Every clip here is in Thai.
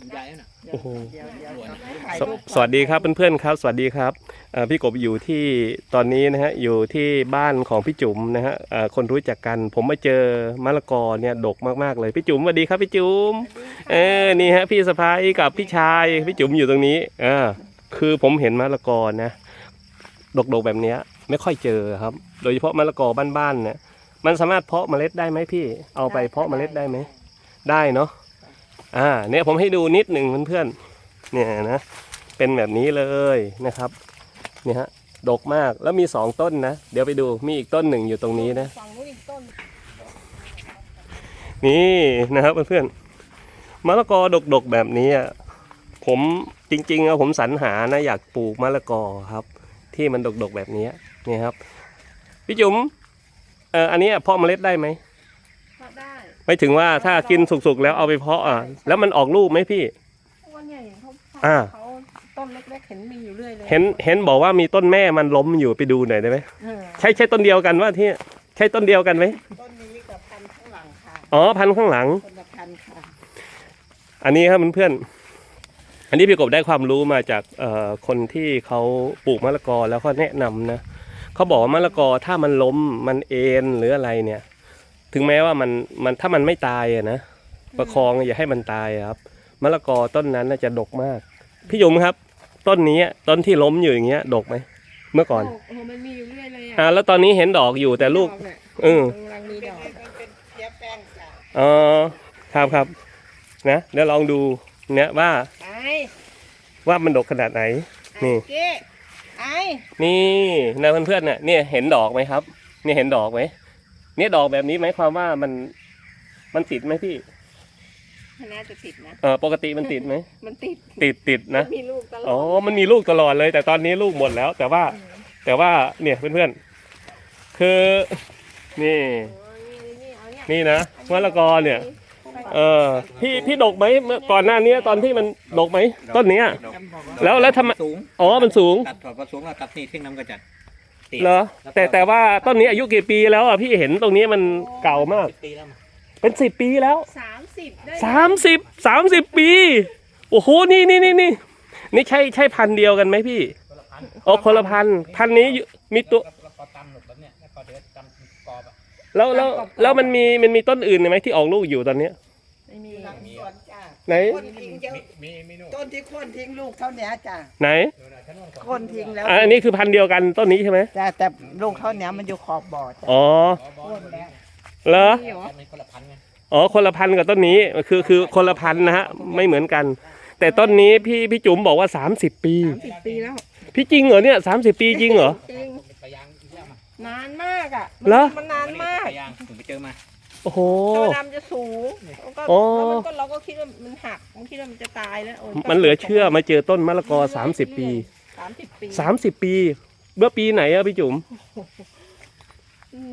สูงใหญ่น่ะโอ้โห เดี๋ยวเดี๋ยวสวยนะถ่ายสวรูปสวัสดีครับเพื่อนๆครับ สวัสดีครับเอ่อพี่กบอยู่ที่ตอนนี้นะฮะอยู่ที่บ้านของพี่จุ๋มนะฮะเอ่อคนรู้จักกันผมมาเจอมะละกอเนี่ยดกมากๆเลยพี่จุ๋มสวัสดีครับพี่จุ๋มเออนี่ฮะพี่สะพ้ายกับพี่ชายพี่จุ๋มอยู่ตรงนี้อ่าคือผมเห็นมะละกอนะดกๆแบบเนี้ยไม่ค่อยเจอครับ โดยเฉพาะมะละกอบ้านๆเนี่ยมันสามารถเพาะเมล็ดได้ไหมพี่ เอาไปเพาะเมล็ดได้ไหมได้เนาะ อ่าเนี่ยผมให้ดูนิดหนึ่งเพื่อนๆเนี่ยนะเป็นแบบนี้เลยนะครับเนี่ยฮะดกมากแล้วมีสองต้นนะ เดี๋ยวไปดูมีอีกต้นหนึ่งอยู่ตรงนี้นะฝั่งนู้นอีกต้นนี่นะครับเพื่อนๆมะละกอดกๆแบบนี้อะผมจริงๆอะผมสรรหานะอยากปลูกมะละกอครับ ที่มันดกๆแบบนี้นี่ครับพี่จุ๋มเอออันนี้เพาะเมล็ดได้ไหม ได้ไม่ถึงว่าถ้ากินสุกๆแล้วเอาไปเพาะอะแล้วมันออกลูกไหมพี่เพราะว่าเนี่ยเห็นเขาเพาะอ่า เขาต้นเล็กๆเห็นมีอยู่เรื่อยเลยเห็นเห็นบอกว่ามีต้นแม่มันล้มอยู่ไปดูหน่อยได้ไหมเออใช่ใช่ต้นเดียวกันว่าที่ใช่ต้นเดียวกันไหมต้นนี้กับพันธุ์ข้างหลังค่ะอ๋อพันธุ์ข้างหลัง คนละพันธุ์ค่ะ อันนี้ครับเพื่อนๆ อันนี้พี่กบได้ความรู้มาจากเอ่อคนที่เขาปลูกมะละกอแล้วก็แนะนำนะเขาบอกว่ามะละกอถ้ามันล้มมันเอ็นหรืออะไรเนี่ย ถึงแม้ว่ามันมันถ้ามันไม่ตายอะนะประคองอย่าให้มันตายอะครับมะละกอต้นนั้นน่าจะดกมาก พี่ยมครับ ต้นนี้ต้นที่ล้มอยู่อย่างเงี้ยดกไหมเมื่อก่อนโโหมันมีอยู่เรื่อยเลยอ่าอะแล้วตอนนี้เห็นดอกอยู่แต่ลูก ดอเนี่ยเออ กำลังมีดอกมันเป็นเพี้ยแป้งจ้ะอ๋อครับครับนะเดี๋ยวลองดูเนี่ยว่าไอว่ามันดกขนาดไหน นี่ไอ้เก้ไอนี่นะเพื่อนๆเนี่ยเนี่ยเห็นดอกไหมครับ เนี่ยเห็นดอกไหม เนี่ยดอกแบบนี้หมายความว่ามันมันติดไหมพี่น่าจะติดนะเออปกติมันติดไหมมันติดติดติดนะมีลูกตลอดอ๋อมันมีลูกตลอดเลย แต่ตอนนี้ลูกหมดแล้ว แต่ว่าอืมแต่ว่าเนี่ยเพื่อนๆคือนี่โอ้ยนี่เอาเนี่ยนี่นะมะละกอเนี่ย เออพี่พี่ดกไหมเมื่อก่อนหน้านี้ตอนที่มันดกไหมต้นเนี้ย แล้วแล้วทำไมสูงอ๋อมันสูงตัดถอดพอสูงแล้วตัดนี่ทิ้งน้ำกระจัด ติดเหรอแต่แต่ว่าต้นนี้อายุกี่ปีแล้วอะพี่เห็นตรงนี้มันเก่ามาก สิบปีแล้วมั้งเป็นสิบปีแล้วสามสิบได้สามสิบสามสิบปี โอ้โหนี่นี่นี่นี่นี่ใช่ใช่พันธุ์เดียวกันไหมพี่อ๋อคนละพันธุ์พันธุ์นี้อยู่มีตัวแล้วก็ตำหนุกแบบเนี้ยแล้วก็เดี๋ยวตำกรอบอะแล้วแล้วแล้วมันมีมันมีต้นอื่นไหมที่ออกลูกอยู่ตอนเนี้ย ไม่มี หลังสวนจ้ะ ไหน คนทิ้งเยอะมีมีมีนู่นต้นที่โคนทิ้งลูกเท่านี้จ้ะไหนดูนะฉันว่าก่อนโคนทิ้งแล้วอะอันนี้คือพันธุ์เดียวกันต้นนี้ใช่ไหมแต่แต่ลูกเท่านี้มันอยู่ขอบบ่อจ้ะอ๋ออ๋อบอโคลนแล้วเหรอมีเหรอแต่มันคนละพันไงอ๋อคนละพันธุ์กับต้นนี้คือคือคนละพันธุ์นะฮะไม่เหมือนกัน แต่ต้นนี้พี่พี่จุ๋มบอกว่า 30 ปี สามสิบปีแล้ว พี่จริงเหรอเนี่ยสามสิบปีจริงเหรอ จริง เป็นปลายางอีกแล้วมั้งนานมากอะเหรอ มันนานมาก ปลายางถึงไปเจอมา โอ้โหตัวดำจะสูงแล้วก็โอ้ แล้วมันก็เราก็คิดว่ามันหักมันคิดว่ามันจะตายแล้วโยมันเหลือเชื่อมาเจอต้นมะละกอ 30 ปี สามสิบปี30 ปี เมื่อปีไหนอะพี่จุ๋ม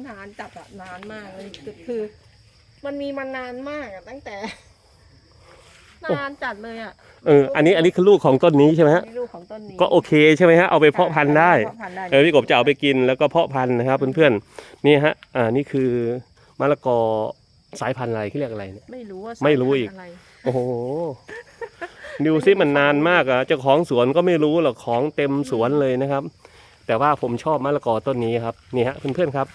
นานจัดอะนานมากเลยคือคือ มันมีมานานมากอะตั้งแต่ นานจัดเลยอะเออ อันนี้อันนี้คือลูกของต้นนี้ใช่ไหมฮะนี่ลูกของต้นนี้ก็โอเคใช่ไหมฮะ เอาไปเพาะพันธุ์ได้ เพาะพันธุ์ได้ เออพี่กบจะเอาไปกินแล้วก็เพาะพันธุ์นะครับเพื่อนๆนี่ฮะ อ่า นี่คือ มะละกอสายพันธุ์อะไรที่เรียกอะไรเนี่ย ไม่รู้ว่าไม่รู้อีกสายพันธุ์ะไรโอ้โหดูซิมันนานมากอะเจ้าของสวนก็ไม่รู้หรอกของเต็มสวนเลยนะครับ แต่ว่าผมชอบมะละกอต้นนี้ครับนี่ฮะเพื่อนๆครับ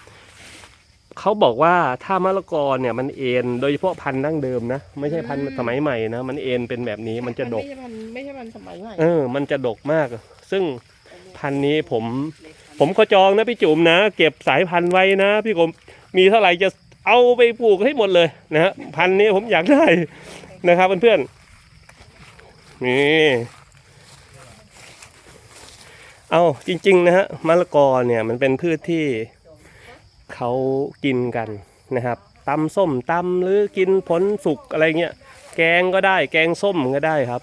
เขาบอกว่าถ้ามะละกอเนี่ยมันเอ็นโดยเฉพาะพันธุ์ดั้งเดิมนะไม่ใช่พันธุ์สมัยใหม่นะมันเอ็นเป็นแบบนี้มันจะดก ไม่ใช่พันธุ์ไม่ใช่พันธุ์สมัยใหม่เออ มันจะดกมาก ซึ่งพันธุ์นี้ผม ผมก็จองนะพี่จุ๋มนะ เก็บสายพันธุ์ไว้นะ พี่กรมมีเท่าไหร่จะ เอาไปปลูกให้หมดเลยนะฮะพันนี้ผมอยากได้นะครับเพื่อนๆนี่เอาจริง ๆ นะฮะมะละกอเนี่ยมันเป็นพืชที่เขากินกันนะครับตำส้มตำหรือกินผลสุกอะไรเงี้ยแกงก็ได้ แกงส้มก็ได้ครับ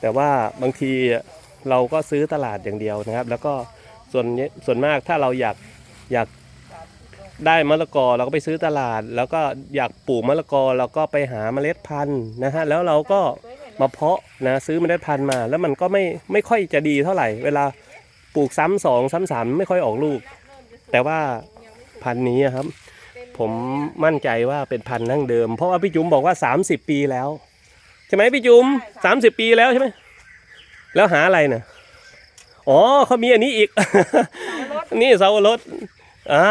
แต่ว่าบางทีเราก็ซื้อตลาดอย่างเดียวนะครับ แล้วก็ส่วนส่วนมากถ้าเราอยากอยาก ได้มะละกอเราก็ไปซื้อตลาด แล้วก็อยากปลูกมะละกอเราก็ไปหาเมล็ดพันธุ์นะฮะแล้วเราก็มาเพาะนะซื้อเมล็ดพันธุ์มา แล้วมันก็ไม่ไม่ค่อยจะดีเท่าไหร่ เวลาปลูกซ้ำสองซ้ำสามไม่ค่อยออกลูก แต่ว่าพันธุ์นี้ครับ ผมมั่นใจว่าเป็นพันธุ์ดั้งเดิม เพราะว่าพี่จุ๋มบอกว่า 30 ปีแล้ว ใช่ไหมพี่จุ๋มใช่ค่ะสามสิบปีแล้วใช่ไหมแล้วหาอะไรน่ะอ๋อเขามีอันนี้อีก นี่เสารถ อ่า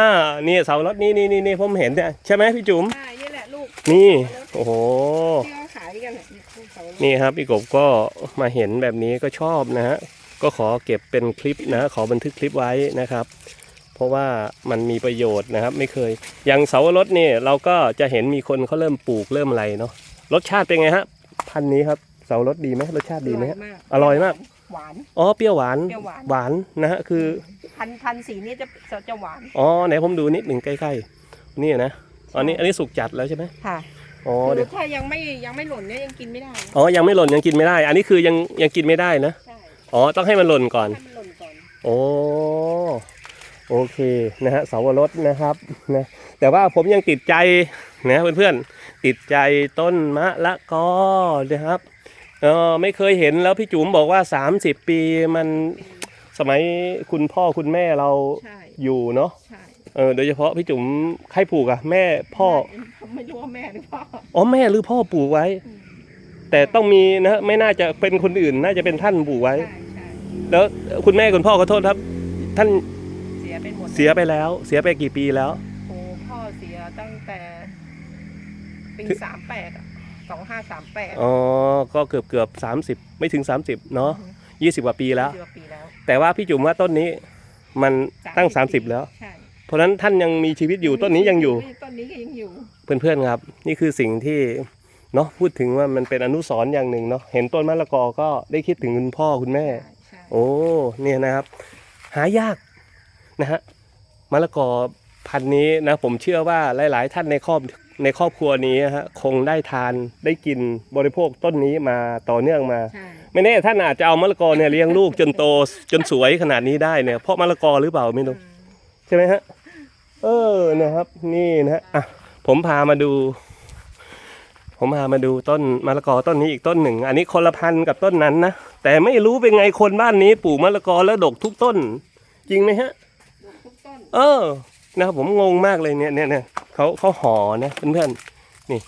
นี่เสารถนี่นี่นี่นี่ผมเห็นเนี่ยใช่ไหมพี่จุ๋มใช่นี่แหละลูกนี่ โอ้โห ที่เขาขายกันเนี่ยเสารถนี่ครับพี่กบก็มาเห็นแบบนี้ก็ชอบนะฮะก็ขอเก็บเป็นคลิปนะขอบันทึกคลิปไว้นะครับ เพราะว่ามันมีประโยชน์นะครับ ไม่เคย อย่างเสาวรสนี่เราก็จะเห็นมีคนเขาเริ่มปลูกเริ่มอะไรเนาะรสชาติเป็นไงฮะพันธุ์นี้ครับเสาวรสดีไหมรสชาติดีไหมฮะมากอร่อยมาก หวาน อ๋อเปรี้ยวหวานเปรี้ยวหวาน หวานนะฮะคือพันพันสีนี้จะจะจะหวาน อ๋อไหนผมดูนิดหนึ่งใกล้ๆนี่นะอันนี้อันนี้สุกจัดแล้วใช่ไหมค่ะอ๋อคืเดี๋ยอวถ้ายังไม่ยังไม่หล่นเนี่ยยังกินไม่ได้นะอ๋อยังไม่หล่นยังกินไม่ได้ อันนี้คือยังยังกินไม่ได้นะใช่อ๋อต้องให้มันหล่นก่อนให้มันหล่นก่อนโอ้โอเคนะฮะเสาวรสนะครับนะแต่ว่าผมยังติดใจนะเพื่อนๆติดใจต้นมะละกอนะครับ เออไม่เคยเห็นแล้วพี่จุ๋มบอกว่า 30 ปีมันสมัยคุณพ่อคุณแม่เราใช่ อยู่เนาะใช่เออโดยเฉพาะพี่จุ๋มใครปลูกอะแม่พ่อไม่รู้ว่าแม่หรือพ่ออ๋อแม่หรือพ่อปลูกไว้ อืมแต่ต้องมีนะไม่น่าจะเป็นคนอื่นน่าจะเป็นท่านปลูกไว้ ใช่ใช่แล้วคุณแม่คุณพ่อขอโทษครับ ท่านเสียไปหมดเสียไปแล้ว เสียไปกี่ปีแล้ว โอ้พ่อเสียตั้งแต่ปีสามแปด สองห้าสามแปดอ๋อ ก็เกือบเกือบสามสิบไม่ถึง30เนาะยี่สิบกว่าปีแล้วปีแล้ว แต่ว่าพี่จุ๋มว่าต้นนี้มันตั้ง30แล้ว ใช่เพราะฉะนั้นท่านยังมีชีวิตอยู่ต้นนี้ยังอยู่ ต้นนี้ก็ยังอยู่เพื่อนๆครับ นี่คือสิ่งที่เนาะพูดถึงว่ามันเป็นอนุสรณ์อย่างหนึ่งเนาะเห็นต้นมะละกอก็ได้คิดถึงคุณพ่อคุณแม่ ใช่ใช่โอ้เนี่ยนะครับ หายากนะฮะมะละกอพันธุ์นี้นะผมเชื่อว่าหลาย ๆ ท่านในครอบ ในครอบครัวนี้นะฮะคงได้ทานได้กินบริโภคต้นนี้มาต่อเนื่องมา ใช่ไม่แน่ท่านอาจจะเอามะละกอเนี่ยเลี้ยงลูกจนโตจนสวยขนาดนี้ได้เนี่ยเพราะมะละกอหรือเปล่าไม่รู้ใช่ไหมฮะเออนะครับ นี่นะฮะอะผมพามาดู ผมพามาดูต้นมะละกอต้นนี้อีกต้นหนึ่ง อันนี้คนละพันธุ์กับต้นนั้นนะแต่ไม่รู้เป็นไงคนบ้านนี้ปลูกมะละกอแล้วดกทุกต้น จริงไหมฮะ ทุกต้น เออนะครับผมงงมากเลยเนี่ยเนี่ยเนี่ย เขาเขาห่อนะเพื่อนๆนี่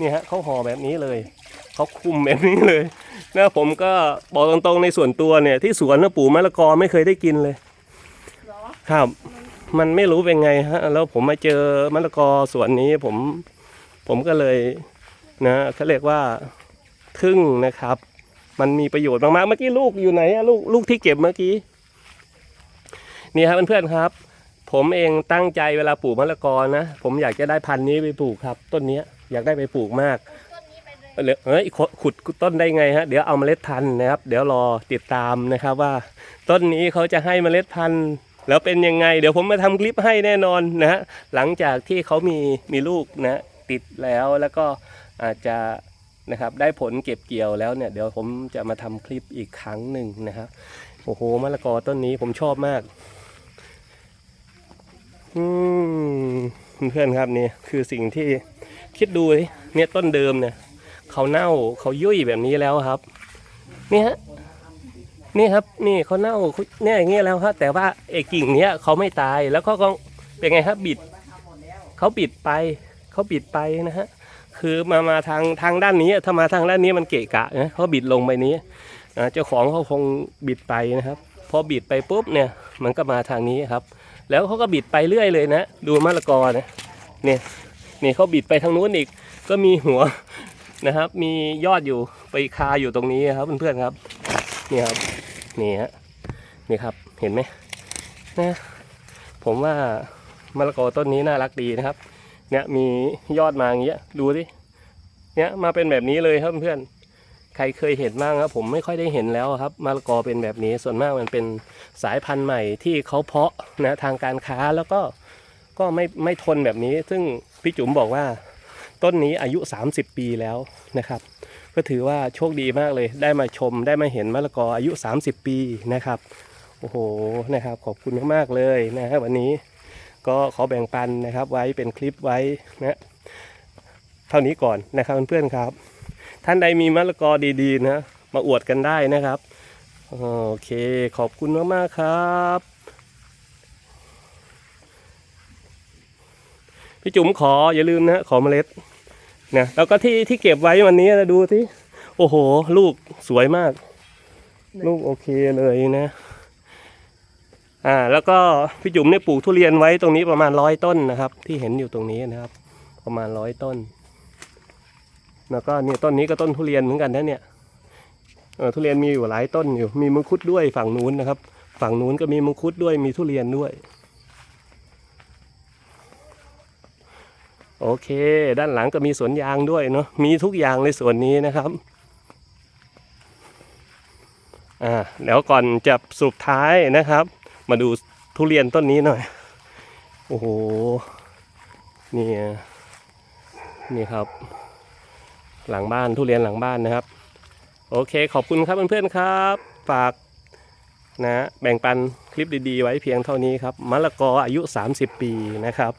นี่ฮะเขาห่อแบบนี้เลยเขาคุมแบบนี้เลยนะผมก็บอกตรงๆในส่วนตัวเนี่ย ที่สวนนะปู่มะละกอไม่เคยได้กินเลยเหรอครับ มันไม่รู้เป็นไงฮะ แล้วผมมาเจอมะละกอสวนนี้ผมผมก็เลยนะเขาเรียกว่าทึ่งนะครับ มันมีประโยชน์มากๆเมื่อกี้ลูกอยู่ไหนอะลูกลูกที่เก็บเมื่อกี้นี่ครับเพื่อนๆครับ ผมเองตั้งใจเวลาปลูกมะละกอนะ ผมอยากจะได้พันธุ์นี้ไปปลูกครับ ต้นนี้อยากได้ไปปลูกมากเหลือเอ้ยขุดต้นได้ไงฮะเดี๋ยวเอาเมล็ดพันธุ์นะครับ เดี๋ยวรอติดตามนะครับว่า ต้นนี้เขาจะให้เมล็ดพันธุ์แล้วเป็นยังไง เดี๋ยวผมมาทำคลิปให้แน่นอนนะฮะหลังจากที่เขามีมีลูกนะติดแล้วแล้วก็อาจจะนะครับได้ผลเก็บเกี่ยวแล้วเนี่ย เดี๋ยวผมจะมาทำคลิปอีกครั้งหนึ่งนะครับโอ้โหมะละกอต้นนี้ผมชอบมาก อืมเพื่อนๆครับนี่คือสิ่งที่คิดดูเนี่ยต้นเดิมเนี่ยเขาเน่าเขายุ่ยแบบนี้แล้วครับ นี่ฮะนี่ครับนี่เขาเน่าเนี่ยอย่างเงี้ยแล้วครับแต่ว่าไอ้กิ่งเนี้ยเขาไม่ตายแล้วก็เป็นไงครับบิดเขาบิดไปเขาบิดไปนะฮะคือมามาทางทางด้านนี้ถ้ามาทางด้านนี้มันเกะกะนะเขาบิดลงไปนี้เจ้าของเขาคงบิดไปนะครับ พอบิดไปปุ๊บเนี่ยมันก็มาทางนี้ครับ แล้วเขาก็บิดไปเรื่อยเลยนะ ดูมะละกอนะเนี่ยนี่เขาบิดไปทางนู้นอีก ก็มีหัวนะครับ มียอดอยู่ไปคาอยู่ตรงนี้ครับเพื่อนๆครับนี่ครับนี่ฮะนี่ครับเห็นไหมนะผมว่ามะละกอต้นนี้น่ารักดีนะครับ เนี่ยมียอดมาอย่างเงี้ยดูสิเนี่ยมาเป็นแบบนี้เลยครับเพื่อน ใครเคยเห็นบ้างครับผมไม่ค่อยได้เห็นแล้วครับมะละกอเป็นแบบนี้ส่วนมากมันเป็นสายพันธุ์ใหม่ที่เขาเพาะนะทางการค้าแล้วก็ก็ไม่ไม่ทนแบบนี้ ซึ่งพี่จุ๋มบอกว่าต้นนี้อายุ 30 ปีแล้วนะครับ ก็ถือว่าโชคดีมากเลยได้มาชมได้มาเห็นมะละกออายุ 30 ปีนะครับโอ้โหนะครับ ขอบคุณมากๆเลยนะฮะวันนี้ก็ขอแบ่งปันนะครับไว้เป็นคลิปไว้นะเท่านี้ก่อนนะครับเพื่อนๆครับ ท่านใดมีมะละกอดีๆนะมาอวดกันได้นะครับ โอเคขอบคุณมากๆครับ พี่จุ๋มขออย่าลืมนะขอเมล็ดนะแล้วก็ที่ที่เก็บไว้วันนี้นะดูสิโอ้โห ลูกสวยมาก ลูกโอเคเลยนะ อ่า แล้วก็พี่จุ๋มเนี่ยปลูกทุเรียนไว้ตรงนี้ประมาณร้อยต้นนะครับ ที่เห็นอยู่ตรงนี้นะครับ ประมาณร้อยต้น แล้วก็เนี่ยต้นนี้ก็ต้นทุเรียนเหมือนกันนะเนี่ยทุเรียนมีอยู่หลายต้นอยู่ มีมังคุดด้วยฝั่งนู้นนะครับ ฝั่งนู้นก็มีมังคุดด้วยมีทุเรียนด้วย โอเค ด้านหลังก็มีสวนยางด้วยเนาะมีทุกอย่างในสวนนี้นะครับอ่าแล้วก่อนจะสรุปท้ายนะครับ มาดูทุเรียนต้นนี้หน่อย โอ้โหนี่นี่ครับ หลังบ้านทุเรียนหลังบ้านนะครับ โอเคขอบคุณครับเพื่อนๆครับ ฝากนะแบ่งปันคลิปดีๆ ไว้เพียงเท่านี้ครับมะละกออายุ 30 ปีนะครับ